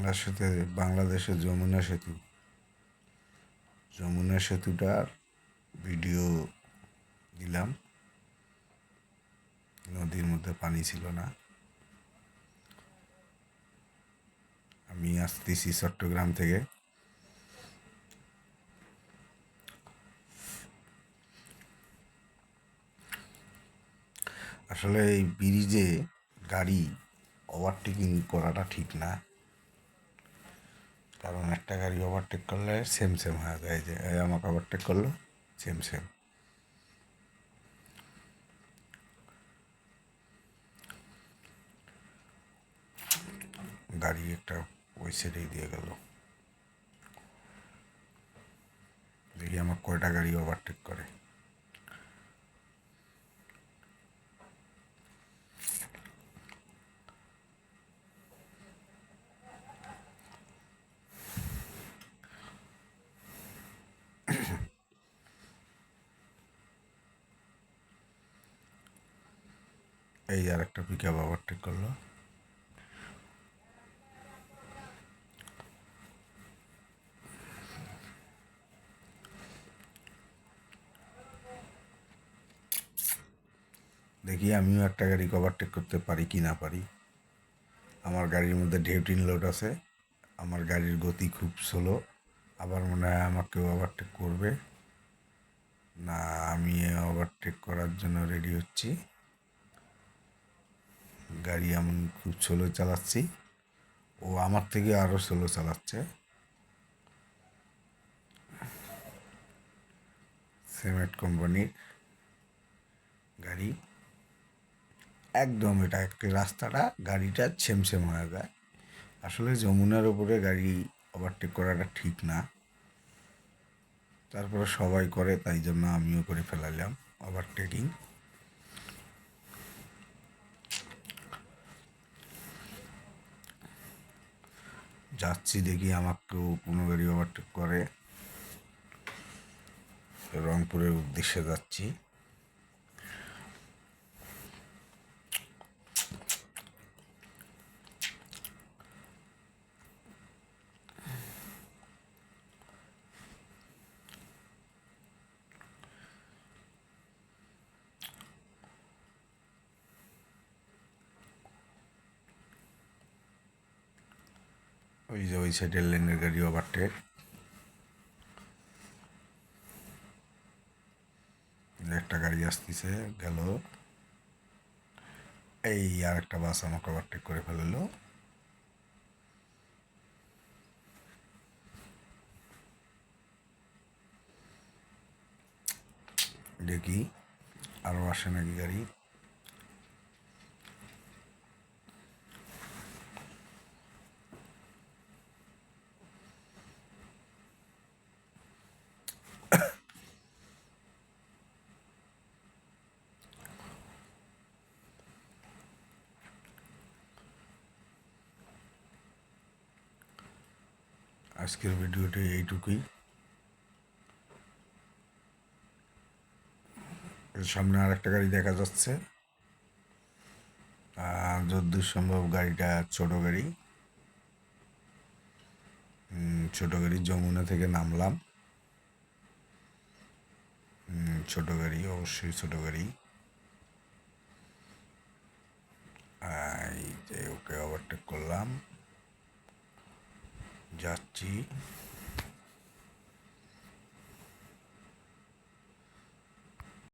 বাংলাদেশে বাংলাদেশের যমুনা সেতু। যমুনা সেতুটার ভিডিও দিলাম। নদীর মধ্যে পানি ছিল না। আমি আসতেছি চট্টগ্রাম থেকে। আসলে এই ব্রিজে গাড়ি ওভারটেকিং করাটা ঠিক না। কারণ একটা গাড়ি ওভারটেক করলে সেম সেম হয়ে যায়। যে আমাকে ওভারটেক করল সেম সেম গাড়ি একটা ওই সাইডেই দিয়ে গেল। দেখি আমার কয়টা গাড়ি ওভারটেক করে। এই আর একটা পিক আপ ওভারটেক করল। দেখি আমিও একটা গাড়ি ওভারটেক করতে পারি কি না পারি। আমার গাড়ির মধ্যে ডেউটিন লোড আছে, আমার গাড়ির গতি খুব স্লো আবার মনে হয় আমাকে ওভারটেক করবে। না, আমি ওভারটেক করার জন্য রেডি হচ্ছি। গাড়ি আমি খুব স্লো চালাচ্ছি। ও আমার থেকে আরও স্লো চালাচ্ছে। সিমেন্ট কোম্পানির গাড়ি। একদম এটা একটা রাস্তাটা, গাড়িটা ছেমছেম হয়ে যায়। আসলে যমুনার উপরে গাড়ি ওভারটেক করাটা ঠিক না। তারপরে সবাই করে, তাই জন্য আমিও করে ফেলালাম ওভারটেকিং যাচ্ছি দেখি আমাকেও কোনো গাড়ি ওভারটেক করে। রংপুরের উদ্দেশ্যে যাচ্ছি। ওই যে ওই সাইডের লেনের গাড়ি ওভারটেক একটা গাড়ি আসতেছে, গেল। এই আর একটা বাস আমাকে ওভারটেক করে ফেলল। দেখি আরও আসে নাকি গাড়ি। আজকের ভিডিওটি এইটুকুই। সামনে আর একটা গাড়ি দেখা যাচ্ছে। যদ্দূর সম্ভব গাড়িটা ছোট গাড়ি। ছোট গাড়ি যমুনা থেকে নামলাম। ছোট গাড়ি, অবশ্যই ছোট গাড়ি। এই যে ওকে ওভারটেক করলাম। যাচ্ছি।